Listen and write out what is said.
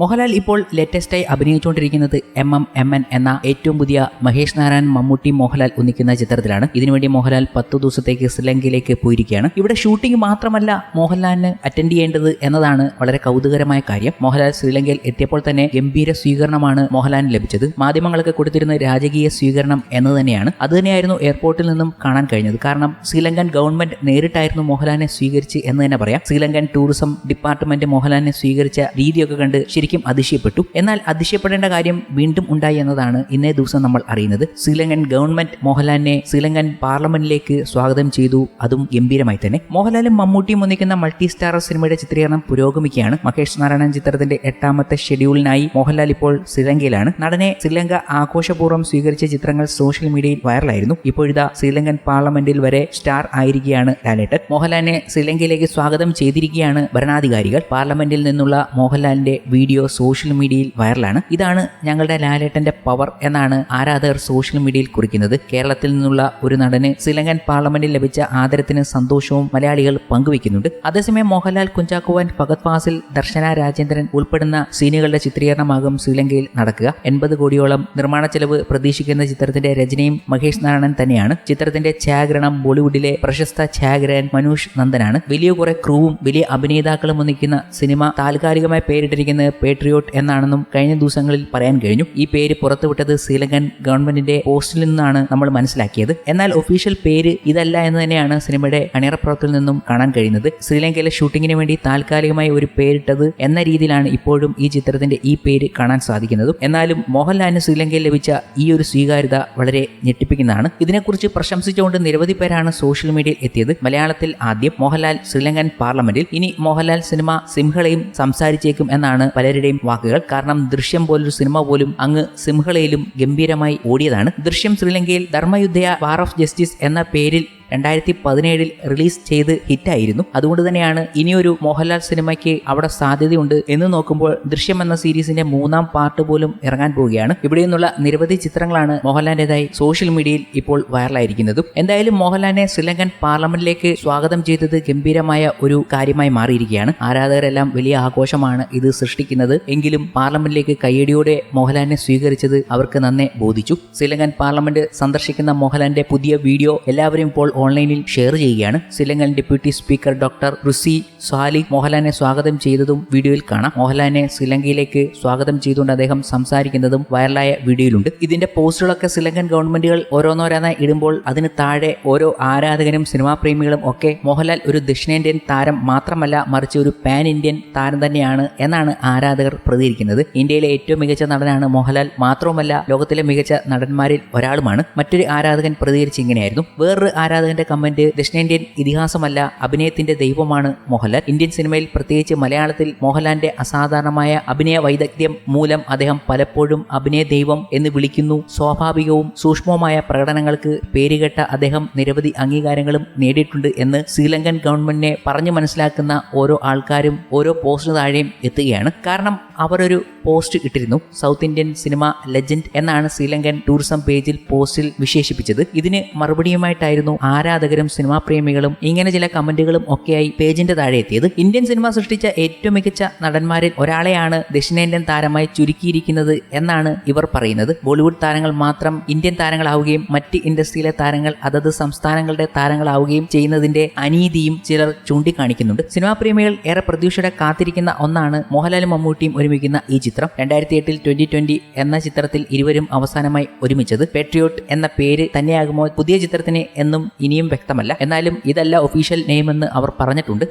മോഹൻലാൽ ഇപ്പോൾ ലേറ്റസ്റ്റായി അഭിനയിച്ചുകൊണ്ടിരിക്കുന്നത് എം എം എം എൻ എന്ന ഏറ്റവും പുതിയ മഹേഷ് നാരായൺ മമ്മൂട്ടി മോഹൻലാൽ ഒന്നിക്കുന്ന ചിത്രത്തിലാണ്. ഇതിനുവേണ്ടി മോഹൻലാൽ പത്തു ദിവസത്തേക്ക് ശ്രീലങ്കയിലേക്ക് പോയിരിക്കുകയാണ്. ഇവിടെ ഷൂട്ടിംഗ് മാത്രമല്ല മോഹൻലാലിന് അറ്റൻഡ് ചെയ്യേണ്ടത് എന്നതാണ് വളരെ കൗതുകരമായ കാര്യം. മോഹൻലാൽ ശ്രീലങ്കയിൽ എത്തിയപ്പോൾ തന്നെ ഗംഭീര സ്വീകരണമാണ് മോഹൻലാലിന് ലഭിച്ചത്. മാധ്യമങ്ങൾക്ക് കൊടുത്തിരുന്ന രാജകീയ സ്വീകരണം എന്ന് തന്നെയാണ്. അത് തന്നെയായിരുന്നു എയർപോർട്ടിൽ നിന്നും കാണാൻ കഴിഞ്ഞത്. കാരണം ശ്രീലങ്കൻ ഗവൺമെന്റ് നേരിട്ടായിരുന്നു മോഹൻലാലിനെ സ്വീകരിച്ച് എന്ന് തന്നെ പറയാം. ശ്രീലങ്കൻ ടൂറിസം ഡിപ്പാർട്ട്മെന്റ് മോഹൻലാലിനെ സ്വീകരിച്ച രീതിയൊക്കെ കണ്ട് ശരിക്കും അതിശയപ്പെട്ടു. എന്നാൽ അതിശയപ്പെടേണ്ട കാര്യം വീണ്ടും ഉണ്ടായി എന്നതാണ് ഇന്നേ ദിവസം നമ്മൾ അറിയുന്നത്. ശ്രീലങ്കൻ ഗവൺമെന്റ് മോഹൻലാലിനെ ശ്രീലങ്കൻ പാർലമെന്റിലേക്ക് സ്വാഗതം ചെയ്തു. അതും ഗംഭീരമായി തന്നെ. മോഹൻലാലും മമ്മൂട്ടിയും ഒന്നിക്കുന്ന മൾട്ടി സ്റ്റാർ സിനിമയുടെ ചിത്രീകരണം പുരോഗമിക്കുകയാണ്. മഹേഷ് നാരായണൻ ചിത്രത്തിന്റെ എട്ടാമത്തെ ഷെഡ്യൂളിനായി മോഹൻലാൽ ഇപ്പോൾ ശ്രീലങ്കയിലാണ്. നടനെ ശ്രീലങ്ക ആഘോഷപൂർവം സ്വീകരിച്ച ചിത്രങ്ങൾ സോഷ്യൽ മീഡിയയിൽ വൈറലായിരുന്നു. ഇപ്പോഴിതാ ശ്രീലങ്കൻ പാർലമെന്റിൽ വരെ സ്റ്റാർ ആയിരിക്കുകയാണ് ലാലേട്ടൻ. മോഹൻലാലിനെ ശ്രീലങ്കയിലേക്ക് സ്വാഗതം ചെയ്തിരിക്കുകയാണ് ഭരണാധികാരികൾ. പാർലമെന്റിൽ നിന്നുള്ള മോഹൻലാലിന്റെ വീഡിയോ സോഷ്യൽ മീഡിയയിൽ വൈറലാണ്. ഇതാണ് ഞങ്ങളുടെ ലാലേട്ടന്റെ പവർ എന്നാണ് ആരാധകർ സോഷ്യൽ മീഡിയയിൽ കുറിക്കുന്നത്. കേരളത്തിൽ നിന്നുള്ള ഒരു നടന് ശ്രീലങ്കൻ പാർലമെന്റിൽ ലഭിച്ച ആദരത്തിന് സന്തോഷവും മലയാളികൾ പങ്കുവയ്ക്കുന്നുണ്ട്. അതേസമയം മോഹൻലാൽ കുഞ്ചാക്കോവൻ ഭഗത് ഫാസിൽ ദർശന രാജേന്ദ്രൻ ഉൾപ്പെടുന്ന സീനുകളുടെ ചിത്രീകരണമാകും ശ്രീലങ്കയിൽ നടക്കുക. എൺപത് കോടിയോളം നിർമ്മാണ ചെലവ് പ്രതീക്ഷിക്കുന്ന ചിത്രത്തിന്റെ രചനയും മഹേഷ് നാരായണൻ തന്നെയാണ്. ചിത്രത്തിന്റെ ഛായാഗ്രഹണം ബോളിവുഡിലെ പ്രശസ്ത ഛായാഗ്രഹൻ മനോജ് നന്ദനാണ്. വലിയ കുറെ ക്രൂവും വലിയ അഭിനേതാക്കളും ഒന്നിക്കുന്ന സിനിമ താൽക്കാലികമായി പേരിട്ടിരിക്കുന്നത് പേട്രിയോട്ട് എന്നാണെന്നും കഴിഞ്ഞ ദിവസങ്ങളിൽ പറയാൻ കഴിഞ്ഞു. ഈ പേര് പുറത്തുവിട്ടത് ശ്രീലങ്കൻ ഗവൺമെന്റിന്റെ പോസ്റ്റിൽ നിന്നാണ് നമ്മൾ മനസ്സിലാക്കിയത്. എന്നാൽ ഒഫീഷ്യൽ പേര് ഇതല്ല എന്ന് തന്നെയാണ് സിനിമയുടെ അണിയറപ്പുറത്തിൽ നിന്നും കാണാൻ കഴിയുന്നത്. ശ്രീലങ്കയിലെ ഷൂട്ടിങ്ങിന് വേണ്ടി താൽക്കാലികമായി ഒരു പേരിട്ടത് എന്ന രീതിയിലാണ് ഇപ്പോഴും ഈ ചിത്രത്തിന്റെ ഈ പേര് കാണാൻ സാധിക്കുന്നത്. എന്നാലും മോഹൻലാലിന് ശ്രീലങ്കയിൽ ലഭിച്ച ഈ ഒരു സ്വീകാര്യത വളരെ ഞെട്ടിപ്പിക്കുന്നതാണ്. ഇതിനെക്കുറിച്ച് പ്രശംസിച്ചുകൊണ്ട് നിരവധി പേരാണ് സോഷ്യൽ മീഡിയയിൽ എത്തിയത്. മലയാളത്തിൽ ആദ്യം മോഹൻലാൽ ശ്രീലങ്കൻ പാർലമെന്റിൽ ഇനി മോഹൻലാൽ സിനിമ സിംഹളയും സംസാരിച്ചേക്കും എന്നാണ് പലരുടെയും വാക്കുകൾ. കാരണം ദൃശ്യം പോലൊരു സിനിമ പോലും അങ്ങ് സിംഹളയിലും ഗംഭീരമായി ഓടിയതാണ്. ദൃശ്യം ശ്രീലങ്കയിൽ ധർമ്മയുദ്ധയ വാർ ഓഫ് ജസ്റ്റിസ് എന്ന പേരിൽ രണ്ടായിരത്തി പതിനേഴിൽ റിലീസ് ചെയ്ത് ഹിറ്റായിരുന്നു. അതുകൊണ്ട് തന്നെയാണ് ഇനിയൊരു മോഹൻലാൽ സിനിമയ്ക്ക് അവിടെ സാധ്യതയുണ്ട് എന്ന് നോക്കുമ്പോൾ ദൃശ്യം എന്ന സീരീസിന്റെ മൂന്നാം പാർട്ട് പോലും ഇറങ്ങാൻ പോവുകയാണ്. ഇവിടെ നിന്നുള്ള നിരവധി ചിത്രങ്ങളാണ് മോഹൻലാലിന്റെതായി സോഷ്യൽ മീഡിയയിൽ ഇപ്പോൾ വൈറലായിരിക്കുന്നതും. എന്തായാലും മോഹൻലാലിനെ ശ്രീലങ്കൻ പാർലമെന്റിലേക്ക് സ്വാഗതം ചെയ്തത് ഗംഭീരമായ ഒരു കാര്യമായി മാറിയിരിക്കുകയാണ്. ആരാധകരെല്ലാം വലിയ ആഘോഷമാണ് ഇത് സൃഷ്ടിക്കുന്നത്. എങ്കിലും പാർലമെന്റിലേക്ക് കയ്യടിയോടെ മോഹൻലാലിനെ സ്വീകരിച്ചത് അവർക്ക് നന്നെ ബോധിച്ചു. ശ്രീലങ്കൻ പാർലമെന്റ് സന്ദർശിക്കുന്ന മോഹൻലാലിന്റെ പുതിയ വീഡിയോ എല്ലാവരും ഇപ്പോൾ ഓൺലൈനിൽ ഷെയർ ചെയ്യുകയാണ്. Sri Lankan deputy speaker doctor Rizvie Salih മോഹൻലാലിനെ സ്വാഗതം ചെയ്തതും വീഡിയോയിൽ കാണാം. മോഹൻലാലിനെ ശ്രീലങ്കയിലേക്ക് സ്വാഗതം ചെയ്തുകൊണ്ട് അദ്ദേഹം സംസാരിക്കുന്നതും വൈറലായ വീഡിയോയിലുണ്ട്. ഇതിന്റെ പോസ്റ്ററുകളൊക്കെ ശ്രീലങ്കൻ ഗവൺമെന്റുകൾ ഓരോന്നോരോന്നായി ഇടുമ്പോൾ അതിന് താഴെ ഓരോ ആരാധകരും സിനിമാ പ്രേമികളും ഒക്കെ മോഹൻലാൽ ഒരു ദക്ഷിണേന്ത്യൻ താരം മാത്രമല്ല മറിച്ച് ഒരു പാൻ ഇന്ത്യൻ താരം തന്നെയാണ് എന്നാണ് ആരാധകർ പ്രതികരിക്കുന്നത്. ഇന്ത്യയിലെ ഏറ്റവും മികച്ച നടനാണ് മോഹൻലാൽ. മാത്രവുമല്ല ലോകത്തിലെ മികച്ച നടന്മാരിൽ ഒരാളുമാണ്. മറ്റൊരു ആരാധകൻ പ്രതികരിച്ച് ഇങ്ങനെയായിരുന്നു. വേറൊരു ആരാധകന്റെ കമന്റ് ദക്ഷിണേന്ത്യൻ ഇതിഹാസമല്ല അഭിനയത്തിന്റെ ദൈവമാണ് മോഹൻലാൽ. ഇന്ത്യൻ സിനിമയിൽ പ്രത്യേകിച്ച് മലയാളത്തിൽ മോഹൻലാലിന്റെ അസാധാരണമായ അഭിനയ വൈദഗ്ധ്യം മൂലം അദ്ദേഹം പലപ്പോഴും അഭിനയ ദൈവം എന്ന് വിളിക്കുന്നു. സ്വാഭാവികവും സൂക്ഷ്മവുമായ പ്രകടനങ്ങൾക്ക് പേരുകെട്ട അദ്ദേഹം നിരവധി അംഗീകാരങ്ങളും നേടിയിട്ടുണ്ട് എന്ന് ശ്രീലങ്കൻ ഗവൺമെന്റിനെ പറഞ്ഞു മനസ്സിലാക്കുന്ന ഓരോ ആൾക്കാരും ഓരോ പോസ്റ്റിന് താഴെയും എത്തുകയാണ്. കാരണം അവരൊരു പോസ്റ്റ് ഇട്ടിരുന്നു. സൗത്ത് ഇന്ത്യൻ സിനിമ ലെജൻഡ് എന്നാണ് ശ്രീലങ്കൻ ടൂറിസം പേജിൽ പോസ്റ്റിൽ വിശേഷിപ്പിച്ചത്. ഇതിന് മറുപടിയുമായിട്ടായിരുന്നു ആരാധകരും സിനിമാ പ്രേമികളും ഇങ്ങനെ ചില കമന്റുകളും ഒക്കെയായി പേജിന്റെ താഴെ എത്തിയത്. ഇന്ത്യൻ സിനിമ സൃഷ്ടിച്ച ഏറ്റവും മികച്ച നടന്മാരിൽ ഒരാളെയാണ് ദക്ഷിണേന്ത്യൻ താരമായി ചുരുക്കിയിരിക്കുന്നത് എന്നാണ് ഇവർ പറയുന്നത്. ബോളിവുഡ് താരങ്ങൾ മാത്രം ഇന്ത്യൻ താരങ്ങളാവുകയും മറ്റ് ഇൻഡസ്ട്രിയിലെ താരങ്ങൾ അതത് സംസ്ഥാനങ്ങളുടെ താരങ്ങളാവുകയും ചെയ്യുന്നതിന്റെ അനീതിയും ചിലർ ചൂണ്ടിക്കാണിക്കുന്നുണ്ട്. സിനിമാ പ്രേമികൾ ഏറെ പ്രതീക്ഷയുടെ കാത്തിരിക്കുന്ന ഒന്നാണ് മോഹൻലാൽ മമ്മൂട്ടിയും ഒരുമിക്കുന്ന ഈ ചിത്രം രണ്ടായിരത്തി എട്ടിൽ ട്വന്റി ട്വന്റി എന്ന ചിത്രത്തിൽ ഇരുവരും അവസാനമായി ഒരുമിച്ചത് പേട്രിയോട്ട് എന്ന പേര് തന്നെയാകുമോ പുതിയ ചിത്രത്തിന് എന്നും ഇനിയും വ്യക്തമല്ല. എന്നാലും ഇതല്ല ഒഫീഷ്യൽ നെയിം എന്ന് അവർ പറഞ്ഞിട്ടുണ്ട്.